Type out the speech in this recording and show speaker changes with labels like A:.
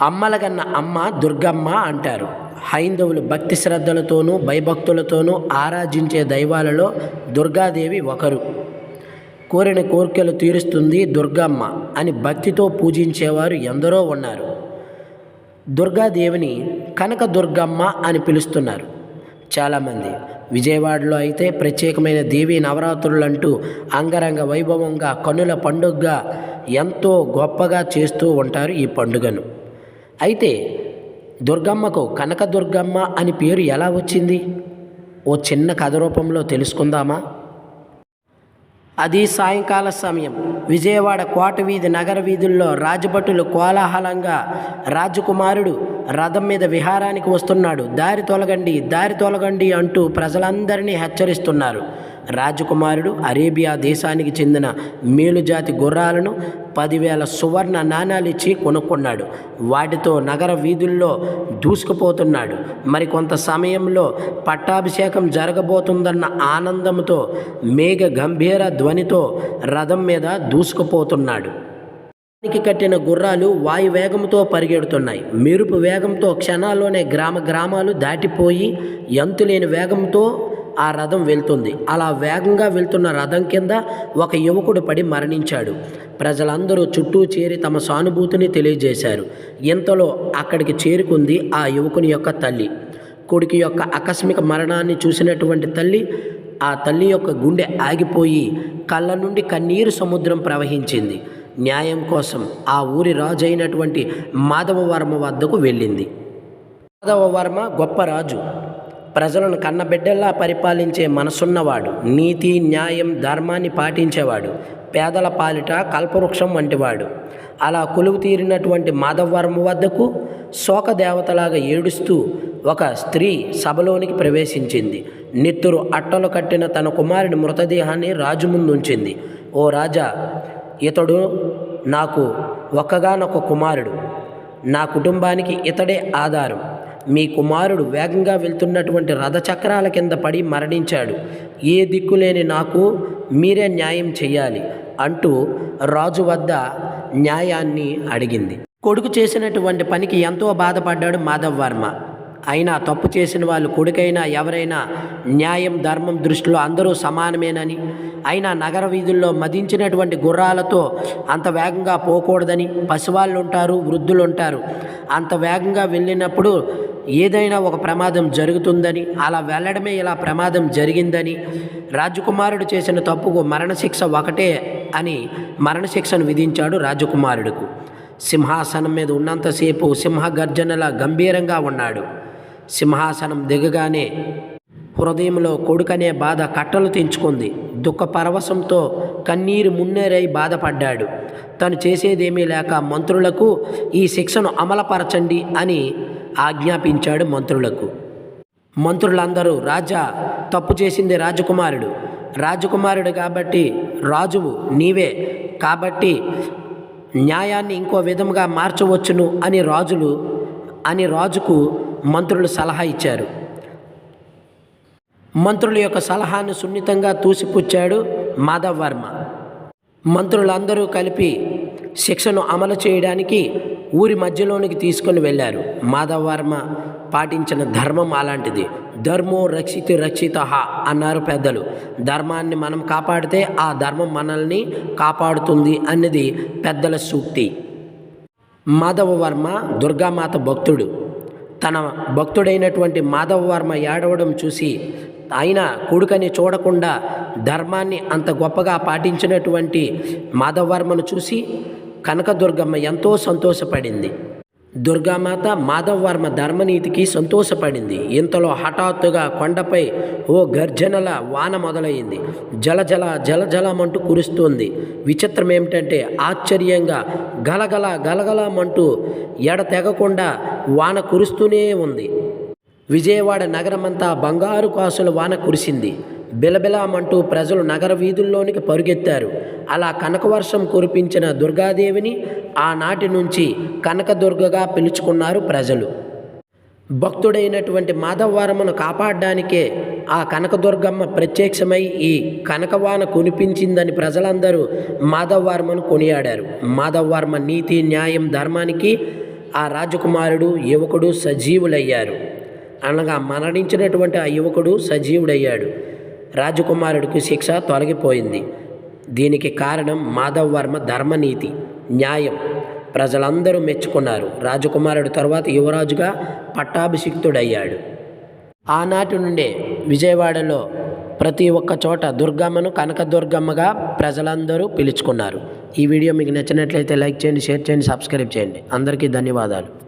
A: అమ్మలగన్న అమ్మ దుర్గమ్మ అంటారు. హైందవులు భక్తి శ్రద్ధలతోనూ భయభక్తులతోనూ ఆరాధించే దైవాలలో దుర్గాదేవి ఒకరు. కోరిన కోరికలు తీరుస్తుంది దుర్గమ్మ అని భక్తితో పూజించేవారు ఎందరో ఉన్నారు. దుర్గాదేవిని కనక దుర్గమ్మ అని పిలుస్తున్నారు. చాలామంది. విజయవాడలో అయితే ప్రత్యేకమైన దేవి నవరాత్రులంటూ అంగరంగ వైభవంగా కన్నుల పండుగగా ఎంతో గొప్పగా చేస్తూ ఉంటారు ఈ పండుగను. అయితే దుర్గమ్మకు కనక దుర్గమ్మ అని పేరు ఎలా వచ్చింది? ఓ చిన్న కథ రూపంలో తెలుసుకుందామా? అది సాయంకాల సమయం. విజయవాడ కోట వీధి నగర వీధుల్లో రాజభటులు కోలాహలంగా రాజకుమారుడు రథం మీద విహారానికి వస్తున్నాడు. దారి తొలగండి దారి తొలగండి అంటూ ప్రజలందరినీ హెచ్చరిస్తున్నారు. రాజకుమారుడు అరేబియా దేశానికి చెందిన మేలుజాతి గుర్రాలను పదివేల సువర్ణ నాణాలు ఇచ్చి కొనుక్కున్నాడు. వాటితో నగర వీధుల్లో దూసుకుపోతున్నాడు. మరికొంత సమయంలో పట్టాభిషేకం జరగబోతుందన్న ఆనందంతో మేఘ గంభీర ధ్వనితో రథం మీద దూసుకుపోతున్నాడు. దానికి కట్టిన గుర్రాలు వాయు వేగంతో పరిగెడుతున్నాయి. మెరుపు వేగంతో క్షణాల్లోనే గ్రామ గ్రామాలు దాటిపోయి ఎంతులేని వేగంతో ఆ రథం వెళ్తుంది. అలా వేగంగా వెళ్తున్న రథం కింద ఒక యువకుడు పడి మరణించాడు. ప్రజలందరూ చుట్టూ చేరి తమ సానుభూతిని తెలియజేశారు. ఇంతలో అక్కడికి చేరుకుంది ఆ యువకుని యొక్క తల్లి. కొడుకు యొక్క ఆకస్మిక మరణాన్ని చూసినటువంటి తల్లి ఆ తల్లి యొక్క గుండె ఆగిపోయి కళ్ళ నుండి కన్నీరు సముద్రం ప్రవహించింది. న్యాయం కోసం ఆ ఊరి రాజు అయినటువంటి మాధవవర్మ వద్దకు వెళ్ళింది. మాధవవర్మ గొప్ప రాజు. ప్రజలను కన్నబిడ్డల్లా పరిపాలించే మనసున్నవాడు నీతి న్యాయం ధర్మాన్ని పాటించేవాడు పేదల పాలిట కల్పవృక్షం వంటివాడు. అలా కొలువు తీరినటువంటి మాధవవర్మ వద్దకు శోకదేవతలాగా ఏడుస్తూ ఒక స్త్రీ సభలోనికి ప్రవేశించింది. నిత్తురు అట్టలు కట్టిన తన కుమారుడి మృతదేహాన్ని రాజు ముందుంచింది. ఓ రాజా ఇతడు నాకు ఒక్కగానొక్క కుమారుడు. నా కుటుంబానికి ఇతడే ఆధారం. మీ కుమారుడు వేగంగా వెళ్తున్నటువంటి రథచక్రాల కింద పడి మరణించాడు. ఏ దిక్కులేని నాకు మీరే న్యాయం చేయాలి అంటూ రాజు వద్ద న్యాయాన్ని అడిగింది. కొడుకు చేసినటువంటి పనికి ఎంతో బాధపడ్డాడు మాధవ్ వర్మ. అయినా తప్పు చేసిన వాళ్ళు కొడుకైనా ఎవరైనా న్యాయం ధర్మం దృష్టిలో అందరూ సమానమేనని. అయినా నగర వీధుల్లో మదించినటువంటి గుర్రాలతో అంత వేగంగా పోకూడదని పసివాళ్ళు ఉంటారు వృద్ధులు ఉంటారు అంత వేగంగా వెళ్ళినప్పుడు ఏదైనా ఒక ప్రమాదం జరుగుతుందని అలా వెళ్ళడమే ఇలా ప్రమాదం జరిగిందని రాజకుమారుడు చేసిన తప్పుకు మరణశిక్ష ఒకటే అని మరణశిక్షను విధించాడు రాజకుమారుడుకు. సింహాసనం మీద ఉన్నంతసేపు సింహ గర్జనలా గంభీరంగా ఉన్నాడు. సింహాసనం దిగగానే హృదయంలో కొడుకనే బాధ కట్టలు తెంచుకుంది. దుఃఖ పరవశంతో కన్నీరు మున్నేరై బాధపడ్డాడు. తను చేసేదేమీ లేక మంత్రులకు ఈ శిక్షను అమలపరచండి అని ఆజ్ఞాపించాడు మంత్రులకు. మంత్రులందరూ రాజా తప్పు చేసింది రాజకుమారుడు. రాజకుమారుడు కాబట్టి రాజువు నీవే. కాబట్టి న్యాయాన్ని ఇంకో విధంగా మార్చవచ్చును అని రాజులు అని రాజుకు మంత్రులు సలహా ఇచ్చారు. మంత్రుల యొక్క సలహాను సున్నితంగా తూసిపుచ్చాడు మాధవ్ వర్మ. మంత్రులందరూ కలిపి శిక్షను అమలు చేయడానికి ఊరి మధ్యలోనికి తీసుకొని వెళ్ళారు. మాధవర్మ పాటించిన ధర్మం అలాంటిది. ధర్మో రక్షితి రక్షిత అన్నారు పెద్దలు. ధర్మాన్ని మనం కాపాడితే ఆ ధర్మం మనల్ని కాపాడుతుంది అన్నది పెద్దల సూక్తి. మాధవవర్మ దుర్గామాత భక్తుడు. తన భక్తుడైనటువంటి మాధవవర్మ ఏడవడం చూసి ఆయన కొడుకని చూడకుండా ధర్మాన్ని అంత గొప్పగా పాటించినటువంటి మాధవవర్మను చూసి కనకదుర్గమ్మ ఎంతో సంతోషపడింది. దుర్గామాత మాధవవర్మ ధర్మనీతికి సంతోషపడింది. ఇంతలో హఠాత్తుగా కొండపై ఓ గర్జనల వాన మొదలైంది. జలజల జలజలమంటూ కురుస్తుంది. విచిత్రం ఏమిటంటే ఆశ్చర్యంగా గలగల గలగలమంటూ ఎడతెగకుండా వాన కురుస్తూనే ఉంది. విజయవాడ నగరమంతా బంగారు కాసుల వాన కురిసింది. బిలబిలామంటూ ప్రజలు నగర వీధుల్లోనికి పరుగెత్తారు. అలా కనకవర్షం కురిపించిన దుర్గాదేవిని ఆనాటి నుంచి కనకదుర్గగా పిలుచుకున్నారు ప్రజలు. భక్తుడైనటువంటి మాధవవర్మను కాపాడడానికే ఆ కనకదుర్గమ్మ ప్రత్యక్షమై ఈ కనకవాన కునిపించిందని ప్రజలందరూ మాధవవర్మను కొనియాడారు. మాధవవర్మ నీతి న్యాయం ధర్మానికి ఆ రాజకుమారుడు యువకుడు సజీవులయ్యారు. అనగా మరణించినటువంటి ఆ యువకుడు సజీవుడయ్యాడు. రాజకుమారుడికి శిక్ష తొలగిపోయింది. దీనికి కారణం మాధవ్ వర్మ ధర్మనీతి న్యాయం. ప్రజలందరూ మెచ్చుకున్నారు. రాజకుమారుడు తర్వాత యువరాజుగా పట్టాభిషిక్తుడయ్యాడు. ఆనాటి నుండే విజయవాడలో ప్రతి ఒక్క చోట దుర్గమ్మను కనకదుర్గమ్మగా ప్రజలందరూ పిలుచుకున్నారు. ఈ వీడియో మీకు నచ్చినట్లయితే లైక్ చేయండి షేర్ చేయండి సబ్స్క్రైబ్ చేయండి. అందరికీ ధన్యవాదాలు.